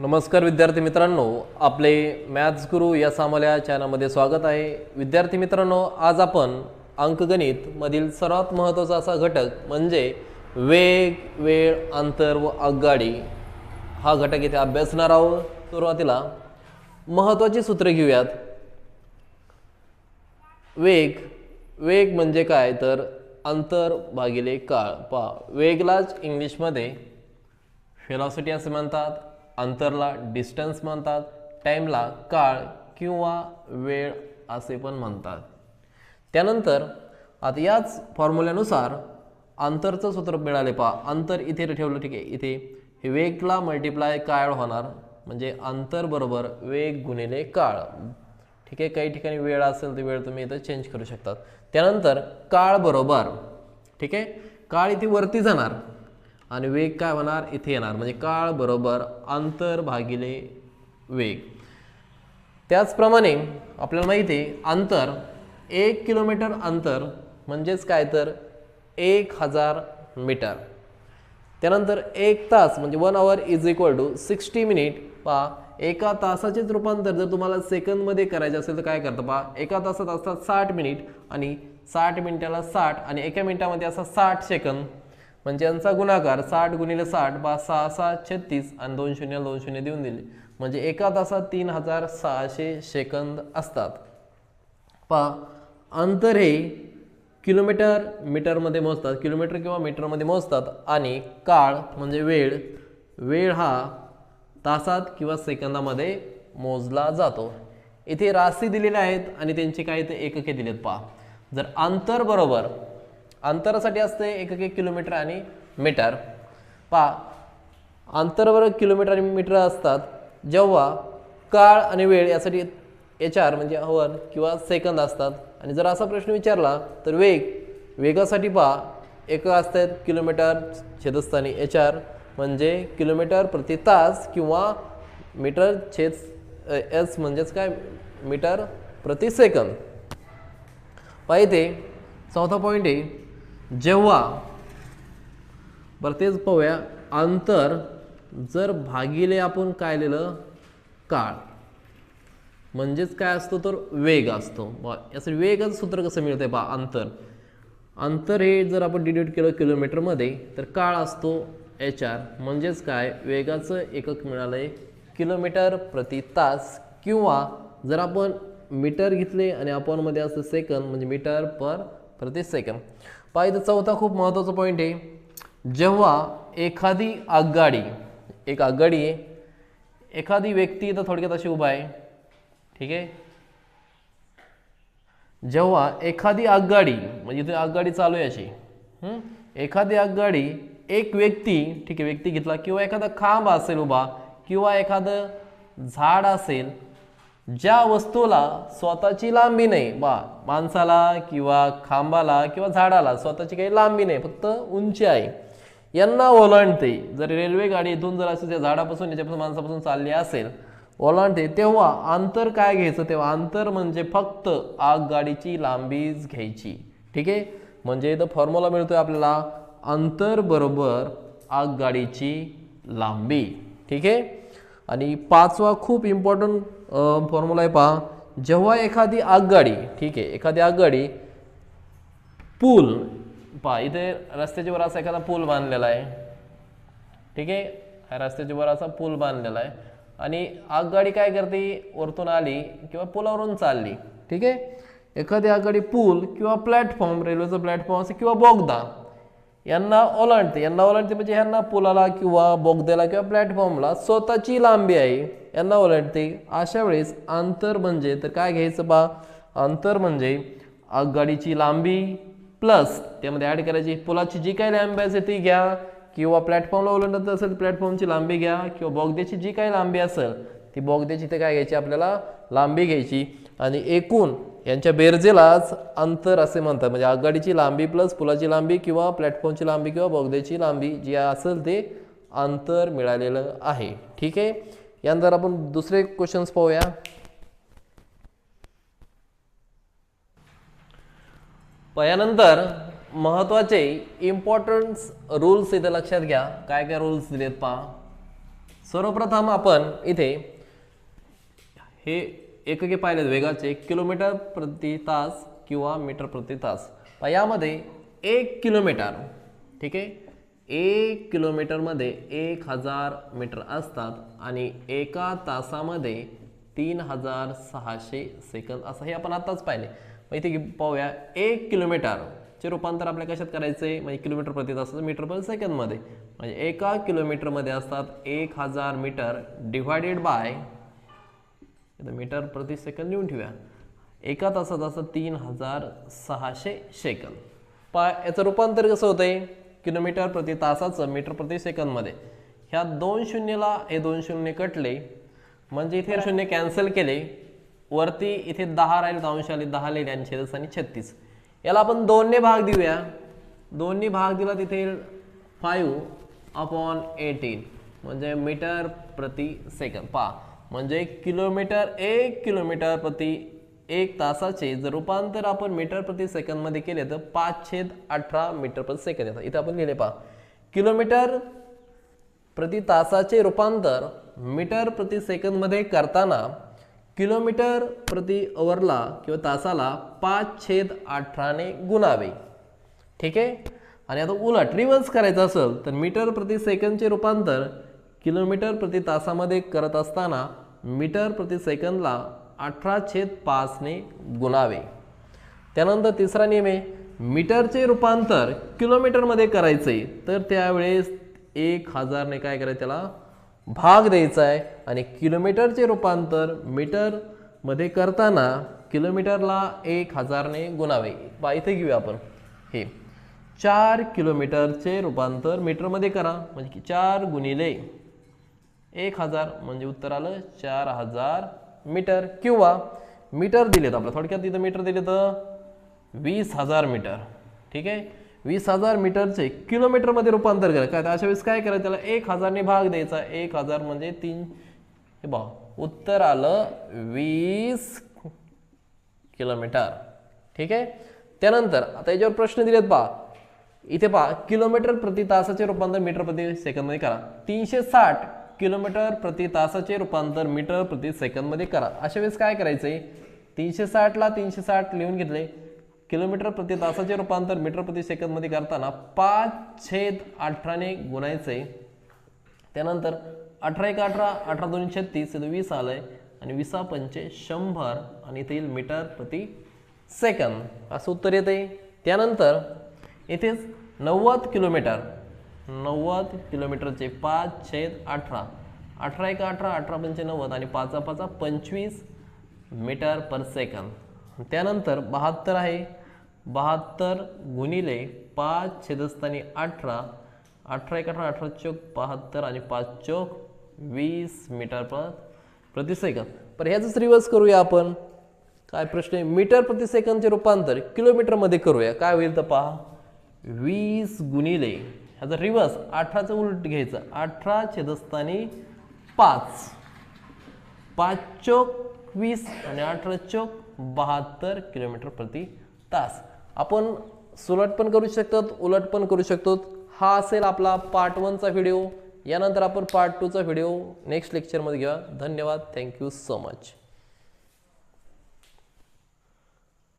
नमस्कार विद्यार्थी मित्रांनो आपले मॅथ्स गुरु या सामाल्या चॅनलमध्ये स्वागत आहे. विद्यार्थी मित्रांनो आज आपण अंकगणित मधील सर्वात महत्त्वाचा असा घटक म्हणजे वेग वेळ अंतर व आगगाडी हा घटक इथे अभ्यासणार आहोत. सुरुवातीला महत्त्वाची सूत्रे घेऊयात. वेग वेग म्हणजे काय? तर अंतर भागिले काळ. पा वेगलाच इंग्लिशमध्ये व्हेलॉसिटी असे म्हणतात. अंतरला डिस्टन्स म्हणतात टाईमला काळ किंवा वेळ असे पण म्हणतात. त्यानंतर आता याच फॉर्म्युल्यानुसार अंतरचं सूत्र मिळाले पहा. अंतर इथे ठेवलं ठीक आहे. इथे हे वेगला मल्टिप्लाय काळ होणार म्हणजे अंतर बरोबर वेग गुणिले काळ. ठीक आहे काही ठिकाणी वेळ असेल तर वेळ तुम्ही इथं चेंज करू शकतात. त्यानंतर काळ बरोबर. ठीक आहे काळ इथे वरती जाणार. आणि वेग काय होणार? इथे येणार. म्हणजे काळ बरोबर अंतर भागिले वेग. त्याचप्रमाणे आपल्याला माहिती आहे अंतर एक किलोमीटर अंतर म्हणजेच काय तर? एक हजार मीटर. त्यानंतर एक तास म्हणजे one hour is equal to sixty minute पहा एका तासाचेच रूपांतर जर तुम्हाला सेकंदमध्ये करायचे असेल तर काय करतं पहा एका तासात असतात साठ मिनिट आणि साठ मिनिटाला साठ आणि एका मिनिटामध्ये असा साठ सेकंद. म्हणजे यांचा गुणाकार साठ गुणिले साठ बा सहा सहा छत्तीस आणि दोन शून्य दोन शून्य देऊन दिले. म्हणजे एका तासात तीन हजार सहाशे सेकंद असतात. पहा अंतर हे किलोमीटर मीटरमध्ये मोजतात. किलोमीटर किंवा मीटरमध्ये मोजतात. आणि काळ म्हणजे वेळ. वेळ हा तासात किंवा सेकंदामध्ये मोजला जातो. इथे राशी दिलेल्या आहेत आणि त्यांचे काही ते एकके दिलेत पहा. जर अंतर बरोबर अंतरासाठी असते एक किलोमीटर आणि मीटर. पहा अंतरावर किलोमीटर आणि मीटर असतात जेव्हा काळ आणि वेळ यासाठी एच आर म्हणजे हवन किंवा सेकंद असतात. आणि जर असा प्रश्न विचारला तर वेग वेगासाठी पहा एक असतात किलोमीटर छेदस्थानी एच आर म्हणजे किलोमीटर प्रति तास किंवा मीटर छेद एस म्हणजेच काय? मीटर प्रति सेकंद. पाहिजे चौथा पॉईंट आहे. जेव्हा बरं तेच पाहूया अंतर जर भागिले आपण काय लिहिलं? काळ. म्हणजेच काय असतो तर वेग असतो. बा याचं वेगाचं सूत्र कसं मिळतंय बा अंतर. अंतर हे जर आपण डिड्यूट केलं किलोमीटरमध्ये तर काळ असतो एच आर. म्हणजेच काय? वेगाचं एकक मिळालं आहे किलोमीटर प्रति तास किंवा जर आपण मीटर घेतले आणि अपॉनमध्ये असतं सेकंद म्हणजे मीटर पर प्रति सेकंद पाहिजे चौथा खूप महत्त्वाचा पॉईंट आहे. जेव्हा एखादी आगगाडी एक आगगाडी आहे एखादी व्यक्ती इथं थोडक्यात अशी उभा आहे. ठीक आहे? जेव्हा एखादी आगगाडी म्हणजे इथे आगगाडी चालू आहे अशी. एखादी आगगाडी एक व्यक्ती ठीक आहे व्यक्ती घेतला किंवा एखादा खांब असेल उभा किंवा एखादं झाड असेल ज्या वस्तूला स्वतःची लांबी नाही बा माणसाला किंवा खांबाला किंवा झाडाला स्वतःची काही लांबी नाही फक्त उंची आहे. यांना ओलांडते. जर रेल्वे गाडी इथून जर असं त्या झाडापासून याच्यापासून माणसापासून चालली असेल ओलांडते तेव्हा अंतर काय घ्यायचं? तेव्हा अंतर म्हणजे फक्त आगगाडीची लांबीच घ्यायची. ठीक आहे? म्हणजे इथं फॉर्म्युला मिळतोय आपल्याला. अंतर बरोबर आगगाडीची लांबी. ठीक आहे? आणि पाचवा खूप इम्पॉर्टंट फॉर्म्युला आहे पहा. जेव्हा एखादी आगगाडी ठीक आहे एखादी आगगाडी पूल पहा इथे रस्त्याच्या वर असा एखादा पूल बांधलेला आहे. ठीक आहे रस्त्याच्यावर रस्त्याच्या वर असा पूल बांधलेला आहे. आणि आगगाडी काय करते? वरतून आली किंवा पुलावरून चालली. ठीक आहे एखादी आगगाडी पूल किंवा प्लॅटफॉर्म रेल्वेचा प्लॅटफॉर्म असेल किंवा बोगदा यांना ओलांडते. यांना ओलांडते म्हणजे यांना पुलाला किंवा बोगद्याला किंवा प्लॅटफॉर्मला स्वतःची लांबी आहे. यांना ओलांडते. अशा वेळेस अंतर म्हणजे तर काय घ्यायचं बा? अंतर म्हणजे आगगाडीची लांबी प्लस त्यामध्ये ॲड करायची. पुलाची जी काही लांबी असेल ती घ्या. किंवा प्लॅटफॉर्मला ओलांडत असेल प्लॅटफॉर्मची लांबी घ्या. किंवा बोगद्याची जी काही लांबी असेल ती बोगद्याची ते काय घ्यायची? आपल्याला लांबी घ्यायची. आणि एकूण यांच्या बेरजेलाच अंतर असे म्हणतात. म्हणजे आगगाडीची लांबी प्लस पुलाची लांबी किंवा प्लॅटफॉर्मची लांबी किंवा बोगद्याची लांबी जी असेल ते अंतर मिळालेलं आहे. ठीक आहे? यानंतर आपण दुसरे क्वेश्चन्स पाहूया. यानंतर महत्त्वाचे इम्पॉर्टन्स रूल्स इथे लक्षात घ्या. काय काय रूल्स दिलेत पहा. सर्वप्रथम आपण इथे हे एकके पाहिलेत वेगाचे किलोमीटर प्रति तास किंवा मीटर प्रति तास. यामध्ये एक किलोमीटर ठीक आहे? एक किलोमीटरमध्ये एक हजार मीटर असतात आणि एका तासामध्ये तीन हजार सहाशे सेकंद असं हे आपण आत्ताच पाहिले. मग इथे पाहूया. एक किलोमीटरचे रूपांतर आपल्या कशात करायचे? म्हणजे किलोमीटर प्रति तास मीटर पर सेकंदमध्ये. म्हणजे एका किलोमीटरमध्ये असतात एक हजार मीटर डिव्हायडेड बाय मीटर प्रति सेकंद लिहून ठेवूया. एका तासात असं तीन हजार सहाशे सेकंद. पा याचं रूपांतर कसं होतं आहे किलोमीटर प्रति तासाचं मीटर प्रति सेकंदमध्ये. ह्या दोन शून्यला हे दोन शून्य कटले म्हणजे इथे शून्य कॅन्सल केले. वरती इथे दहा राहिले अंश आले दहा लिहिले आणि छेदस्थानी छत्तीस. याला आपण दोनने भाग देऊया. दोन्ही भाग दिला तिथे फाईव्ह अपॉन एटीन म्हणजे मीटर प्रति सेकंद. पा म्हणजे किलोमीटर एक किलोमीटर प्रति एक तासाचे जर रूपांतर आपण मीटर प्रति सेकंदमध्ये केले तर पाच छेद अठरा मीटर प्रति सेकंद येतात इथं आपण लिहिले पहा. किलोमीटर प्रति तासाचे रूपांतर मीटर प्रति सेकंदमध्ये करताना किलोमीटर प्रति अवरला किंवा तासाला पाच छेद अठराने गुणावे. ठीक आहे? आणि आता उलट रिव्हर्स करायचं असेल तर मीटर प्रति सेकंदचे रूपांतर किलोमीटर प्रति तासामध्ये करत असताना मीटर प्रति सेकंदला अठरा छेद पाचने गुणावे. त्यानंतर तिसरा नियम आहे मीटरचे रूपांतर किलोमीटरमध्ये करायचे तर त्यावेळेस एक हजारने काय करायचं त्याला? भाग द्यायचा आहे. आणि किलोमीटरचे रूपांतर मीटरमध्ये करताना किलोमीटरला एक हजारने गुणावे. बा इथे घेऊया आपण. हे. चार किलोमीटरचे रूपांतर मीटरमध्ये करा. म्हणजे की चार गुणिले एक हजार म्हणजे उत्तर आलं चार हजार मीटर किंवा मीटर दिलेत आपलं थोडक्यात तिथं मीटर दिले तर वीस हजार मीटर. ठीक आहे? वीस हजार मीटरचे किलोमीटरमध्ये रूपांतर करा काय तर अशा वेळेस काय करायचं? त्याला एक हजारने भाग द्यायचा. एक हजार म्हणजे तीन. हे बा उत्तर आलं वीस किलोमीटर. ठीक आहे? त्यानंतर आता याच्यावर प्रश्न दिलेत पहा. इथे पहा किलोमीटर प्रति तासाचे रूपांतर मीटर प्रति सेकंदमध्ये करा. तीनशे साठ किलोमीटर प्रति तासाचे रूपांतर मीटर प्रति सेकंदमध्ये करा. अशा वेळेस काय करायचं आहे तीनशे साठला तीनशे साठ लिहून घेतले. किलोमीटर प्रति तासाचे रूपांतर मीटर प्रति सेकंदमध्ये करताना पाच छेद अठराने आहे त्यानंतर अठरा एक अठरा अठरा दोन छत्तीस इथं वीस आहे आणि विसा पंचे शंभर आणि इथे येईल मीटर प्रति सेकंद. असं उत्तर येते त्यानंतर इथेच नव्वद किलोमीटर नव्वद किलोमीटरचे पाच छेद अठरा. अठरा एका अठरा अठरा पंचे नव्वद आणि पाचा पाचा पंचवीस मीटर पर सेकंद. त्यानंतर बहात्तर आहे. बहात्तर गुणिले पाच छेदस्थानी अठरा. अठरा एक अठरा अठरा चौक बहात्तर आणि पाच चौक वीस मीटर पर प्रतिसेकंद पर पण ह्याचंच रिवर्स करूया आपण काय प्रश्न आहे? मीटर प्रतिसेकंदचे रूपांतर किलोमीटरमध्ये करूया. काय होईल तर पहा? वीस गुणिले ह्याचा रिव्हर्स अठराचं उलट घ्यायचं. अठरा छेदस्थानी पाच. पाच चोक वीस आणि अठरा चोक बहात्तर किलोमीटर प्रति तास. आपण सुलट पण करू शकतो उलट पण करू शकतो हा असेल आपला पार्ट वनचा व्हिडिओ यानंतर आपण पार्ट टूचा व्हिडिओ नेक्स्ट लेक्चरमध्ये घेऊया धन्यवाद. Thank you so much